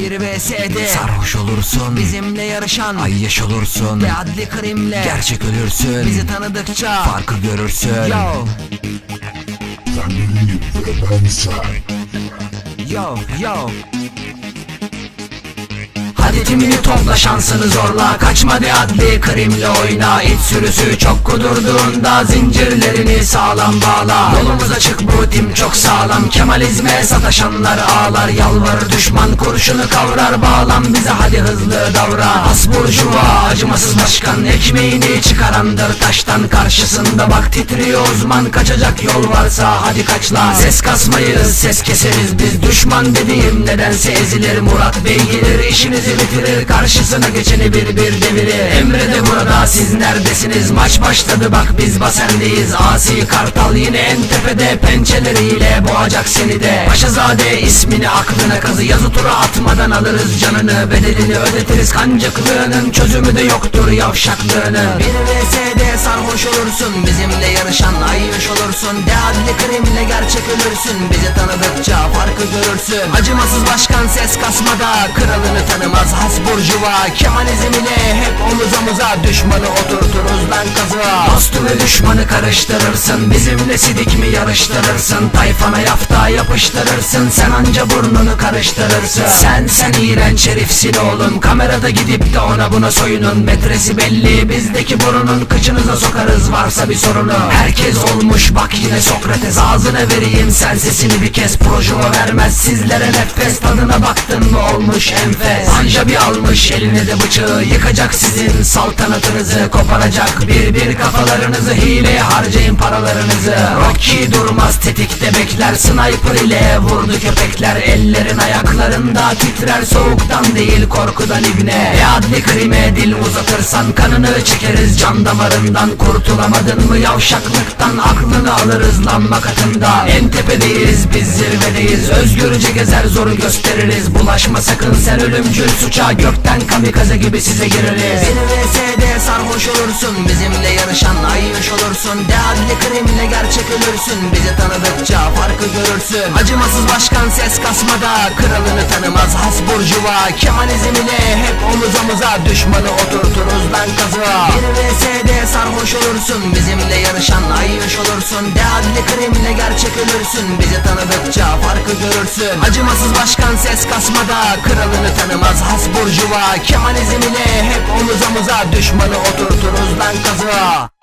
Bir VS'de Sarhoş olursun. Bizimle yarışan. Ay yaş olursun. Ve adli krimle. Gerçek ölürsün. Bizi tanıdıkça. Farkı görürsün. Yo. Sen benim ve ben sen. yo yo Hadi timini topla şansını zorla. Kaçma de adli krimle oyna. İç sürüsü çok kudurduğunda Zincirlerini sağlam bağla. Yolumuz açık bu tim çok sağlam. Kemalizme sataşanlar ağlar. Yalvarır düşman kurşunu kavrar. Bağlan bize hadi hızlı davra. Hasburjuva acımasız başkan. Ekmeğini çıkarandır taştan Karşısında. Bak titriyor uzman Kaçacak yol varsa hadi kaçla. Ses kasmayız ses keseriz. Biz Düşman dediğim nedense ezilir. Murat Bey gelir işinizi bitirir Karşısına geçeni bir bir devirir Emre de burada siz neredesiniz? Maç başladı bak biz basendeyiz. Asi Kartal yine en tepede Pençeleriyle boğacak seni de. Paşazade ismini aklına kazı Yazı tura atmadan alırız canını. Bedelini ödetiriz kancıklığının Çözümü de yoktur yavşaklığının. Bir VS'de sarhoş olursun Bizimle yarışan ayyaş olursun. De adli krimle gerçek ölürsün Bizi tanıdıkça farkı görürsün. Acımasız başkan ses kasmada Kralını tanımaz has burjuva Kemalizm ile hep omuz omuza Düşmanı oturturuz lan kazığa Dostu ve düşmanı karıştırırsın Bizimle sidik mi yarıştırırsın? Tayfana yafta yapıştırırsın Sen anca burnunu karıştırırsın. Sen sen iğrenç herifsin oğlum Kamerada gidip de ona buna soyunun. Metresi belli bizdeki burunun Kıçınıza sokarız varsa bir sorunu. Herkes olmuş bak yine Sokrates Ağzına vereyim sen sesini bir kez Projuma vermez. Sizlere nefes Tadına baktın mı olmuş enfes. Anca bir almış eline de bıçağı Yıkacak sizin. Saltanatınızı Koparacak bir bir kafalarınızı Hileye harcayın paralarınızı. Rocky durmaz tetikte bekler Sniper ile vurdu köpekler. Ellerin ayaklarında titrer Soğuktan değil korkudan ibne. Ve adli krime dil uzatırsan Kanını çekeriz. Can damarından Kurtulamadın mı? Yavşaklıktan Aklını alırız lan makatında En tepedeyiz biz zirvedeyiz. Özgürce gezer zoru gösteririz. Bulaşma sakın sen ölümcül suça Gökten kamikaze gibi size gireriz. Bir VS'de sarhoş olursun Bizimle yarışan ayyaş olursun. De adli krimle gerçek ölürsün Bizi tanıdıkça farkı görürsün. Acımasız başkan ses kasmada Kralını tanımaz has burjuva. Kemalizm ile hep omuz omuza Düşmanı oturturuz lan kazığa Bir VS'de sarhoş olursun Bizimle yarışan ayyaş olursun. De adli krimle gerçek ölürsün. Bizi tanıdıkça farkı görürsün. Acımasız başkan ses kasmada. Kralını tanımaz has burjuva. Kemalizm ile hep omuz omuza. Düşmanı oturturuz lan kazığa